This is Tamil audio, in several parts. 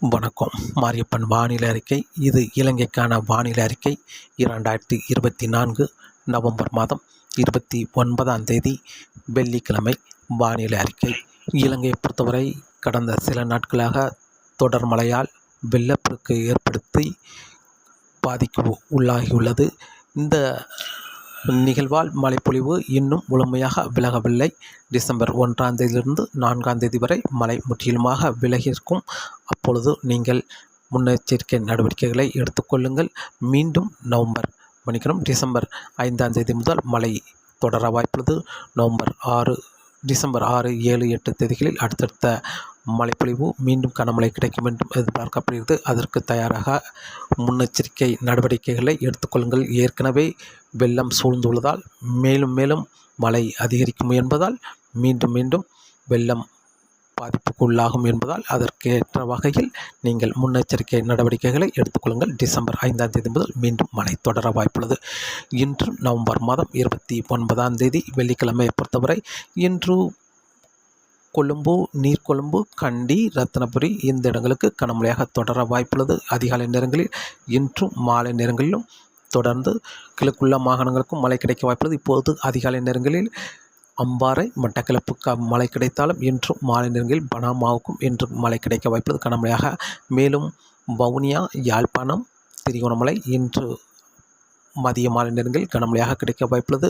வணக்கம். மாரியப்பன் வானிலை அறிக்கை. இது இலங்கைக்கான வானிலை அறிக்கை. இரண்டாயிரத்தி இருபத்தி நான்கு நவம்பர் மாதம் இருபத்தி ஒன்பதாம் தேதி வெள்ளிக்கிழமை வானிலை அறிக்கை. இலங்கையை பொறுத்தவரை கடந்த சில நாட்களாக தொடர் மழையால் வெள்ளப்பெருக்கு ஏற்படுத்தி பாதிக்கு உள்ளாகியுள்ளது. இந்த நிகழ்வால் மழைப்பொழிவு இன்னும் முழுமையாக விலகவில்லை. டிசம்பர் ஒன்றாம் தேதியிலிருந்து நான்காம் தேதி வரை மழை முற்றிலுமாக விலகியிருக்கும். அப்பொழுது நீங்கள் முன்னெச்சரிக்கை நடவடிக்கைகளை எடுத்துக்கொள்ளுங்கள் மீண்டும் நவம்பர் மணிக்கணும் டிசம்பர் ஐந்தாம் தேதி முதல் மழை தொடர வாய்ப்புள்ளது. நவம்பர் ஆறு டிசம்பர் ஆறு ஏழு எட்டு தேதிகளில் அடுத்தடுத்த மழைப்பொழிவு மீண்டும் கனமழை கிடைக்கும் என்றும் எதிர்பார்க்கப்படுகிறது. அதற்கு தயாராக முன்னெச்சரிக்கை நடவடிக்கைகளை எடுத்துக்கொள்ளுங்கள். ஏற்கனவே வெள்ளம் சூழ்ந்துள்ளதால் மேலும் மேலும் மழை அதிகரிக்கும் என்பதால் மீண்டும் மீண்டும் வெள்ளம் பாதிப்புக்கு உள்ளாகும் என்பதால் அதற்கேற்ற வகையில் நீங்கள் முன்னெச்சரிக்கை நடவடிக்கைகளை எடுத்துக்கொள்ளுங்கள். டிசம்பர் ஐந்தாம் தேதி முதல் மீண்டும் மழை தொடர வாய்ப்புள்ளது. இன்று நவம்பர் மாதம் இருபத்தி ஒன்பதாம் தேதி வெள்ளிக்கிழமையை பொறுத்தவரை இன்று கொழும்பு நீர்கொழும்பு கண்டி ரத்னபுரி இந்த இடங்களுக்கு கனமழையாக தொடர வாய்ப்புள்ளது. அதிகாலை நேரங்களில் இன்றும் மாலை நேரங்களிலும் தொடர்ந்து கிழக்குள்ள மாகாணங்களுக்கும் மழை கிடைக்க வாய்ப்புள்ளது. இப்போது அதிகாலை நேரங்களில் அம்பாறை மட்டக்களப்புக்கு மழை கிடைத்தாலும் இன்றும் மாலை நேரங்களில் பனாமாவுக்கும் இன்றும் மழை கிடைக்க வாய்ப்புள்ளது. கனமழையாக மேலும் வவுனியா யாழ்ப்பாணம் திரிகோணமலை இன்று மதிய மாலை நேரங்களில் கனமழையாக கிடைக்க வாய்ப்புள்ளது.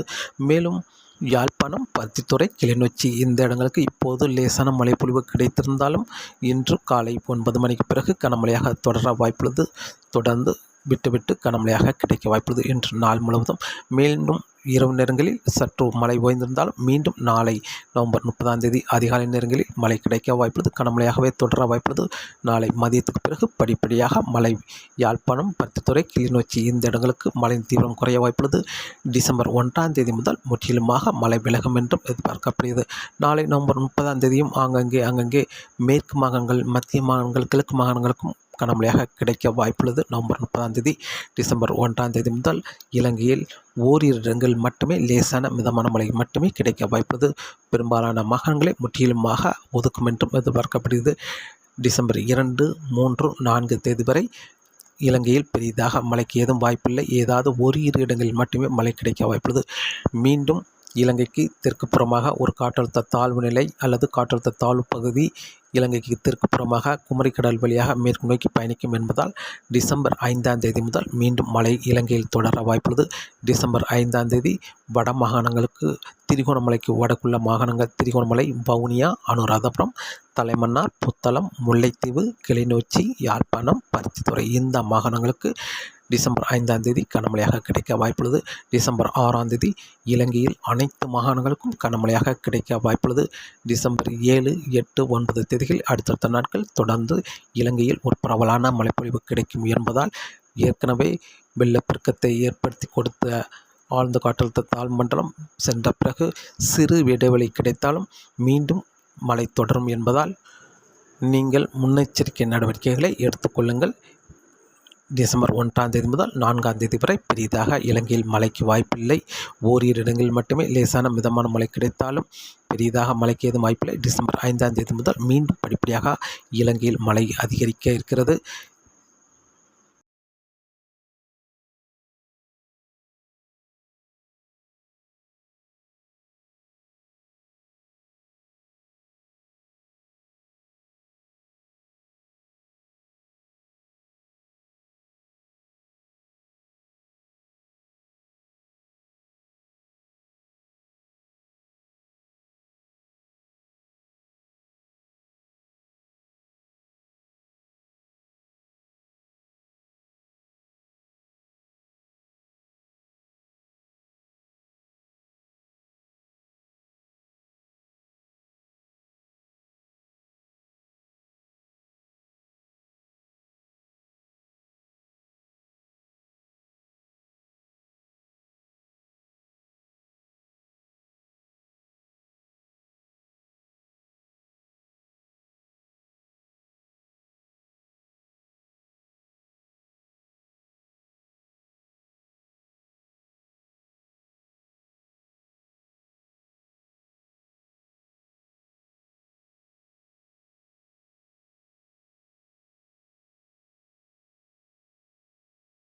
மேலும் யாழ்ப்பாணம் பருத்தித்துறை கிளிநொச்சி. இந்த இடங்களுக்கு இப்போது லேசான மழைப்பொழிவு கிடைத்திருந்தாலும் இன்று காலை ஒன்பது மணிக்கு பிறகு கனமழையாக தொடர வாய்ப்புள்ளது. தொடர்ந்து விட்டுவிட்டு கனமழையாக கிடைக்க வாய்ப்புள்ளது. இன்று நாள் முழுவதும் மீண்டும் இரவு நேரங்களில் சற்று மழை ஓய்ந்திருந்தாலும் மீண்டும் நாளை நவம்பர் முப்பதாம் தேதி அதிகாலை நேரங்களில் மழை கிடைக்க வாய்ப்புள்ளது. கனமழையாகவே தொடர வாய்ப்புள்ளது. நாளை மதியத்துக்கு பிறகு படிப்படியாக மழை. யாழ்ப்பாணம் பருத்தித்துறை கிளிநொச்சி இந்த இடங்களுக்கு மழையின் தீவிரம் குறைய வாய்ப்புள்ளது. டிசம்பர் ஒன்றாம் தேதி முதல் முற்றிலுமாக மழை விலகும் என்றும் எதிர்பார்க்கப்படுகிறது. நாளை நவம்பர் முப்பதாம் தேதியும் ஆங்கங்கே அங்கங்கே மேற்கு மாகாணங்கள் மத்திய மாகாணங்கள் கிழக்கு மாகாணங்களுக்கும் கனமழையாக கிடைக்க வாய்ப்புள்ளது. நவம்பர் முப்பதாம் தேதி டிசம்பர் ஒன்றாம் தேதி முதல் இலங்கையில் ஓரிரு இடங்கள் மட்டுமே லேசான மிதமான மழை மட்டுமே கிடைக்க வாய்ப்புள்ளது. பெரும்பாலான மாகாணங்களை முற்றிலுமாக ஒதுக்கும் என்றும் எதிர்பார்க்கப்படுகிறது. டிசம்பர் இரண்டு மூன்று நான்கு தேதி வரை இலங்கையில் பெரிதாக மழைக்கு ஏதும் வாய்ப்பில்லை. ஏதாவது ஒரு இரு இடங்களில் மட்டுமே மழை கிடைக்க வாய்ப்புள்ளது. மீண்டும் இலங்கைக்கு தெற்கு புறமாக ஒரு காற்றழுத்த தாழ்வு நிலை அல்லது காற்றழுத்த தாழ்வு பகுதி இலங்கைக்கு தெற்கு புறமாக குமரிக்கடல் வழியாக மேற்கு நோக்கி பயணிக்கும் என்பதால் டிசம்பர் ஐந்தாம் தேதி முதல் மீண்டும் மழை இலங்கையில் தொடர வாய்ப்புள்ளது. டிசம்பர் ஐந்தாம் தேதி வட மாகாணங்களுக்கு திரிகோணமலைக்கு வடக்குள்ள மாகாணங்கள் திரிகோணமலை வவுனியா அனுராதபுரம் தலைமன்னார் புத்தளம் முல்லைத்தீவு கிளிநொச்சி யாழ்ப்பாணம் பருத்தித்துறை இந்த மாகாணங்களுக்கு டிசம்பர் ஐந்தாம் தேதி கனமழையாக கிடைக்க வாய்ப்புள்ளது. டிசம்பர் ஆறாம் தேதி இலங்கையில் அனைத்து மாகாணங்களுக்கும் கனமழையாக கிடைக்க வாய்ப்புள்ளது. டிசம்பர் ஏழு எட்டு ஒன்பது தேதிகள் அடுத்தடுத்த நாட்கள் தொடர்ந்து இலங்கையில் ஒரு பரவலான மழைப்பொழிவு கிடைக்கும் என்பதால் ஏற்கனவே வெள்ளப்பெருக்கத்தை ஏற்படுத்தி கொடுத்த ஆழ்ந்த காற்றழுத்த தாழ்மண்டலம் சென்ற பிறகு சிறு இடைவெளி கிடைத்தாலும் மீண்டும் மழை தொடரும் என்பதால் நீங்கள் முன்னெச்சரிக்கை நடவடிக்கைகளை எடுத்துக்கொள்ளுங்கள் டிசம்பர் ஒன்றாம் தேதி முதல் நான்காம் தேதி வரை பெரிதாக இலங்கையில் மழைக்கு வாய்ப்பில்லை. ஓரிரு இடங்களில் மட்டுமே லேசான மிதமான மழை கிடைத்தாலும் பெரிதாக மழைக்கு ஏதும் வாய்ப்பில்லை. டிசம்பர் ஐந்தாம் தேதி முதல் மீண்டும் படிப்படியாக இலங்கையில் மழை அதிகரிக்க இருக்கிறது.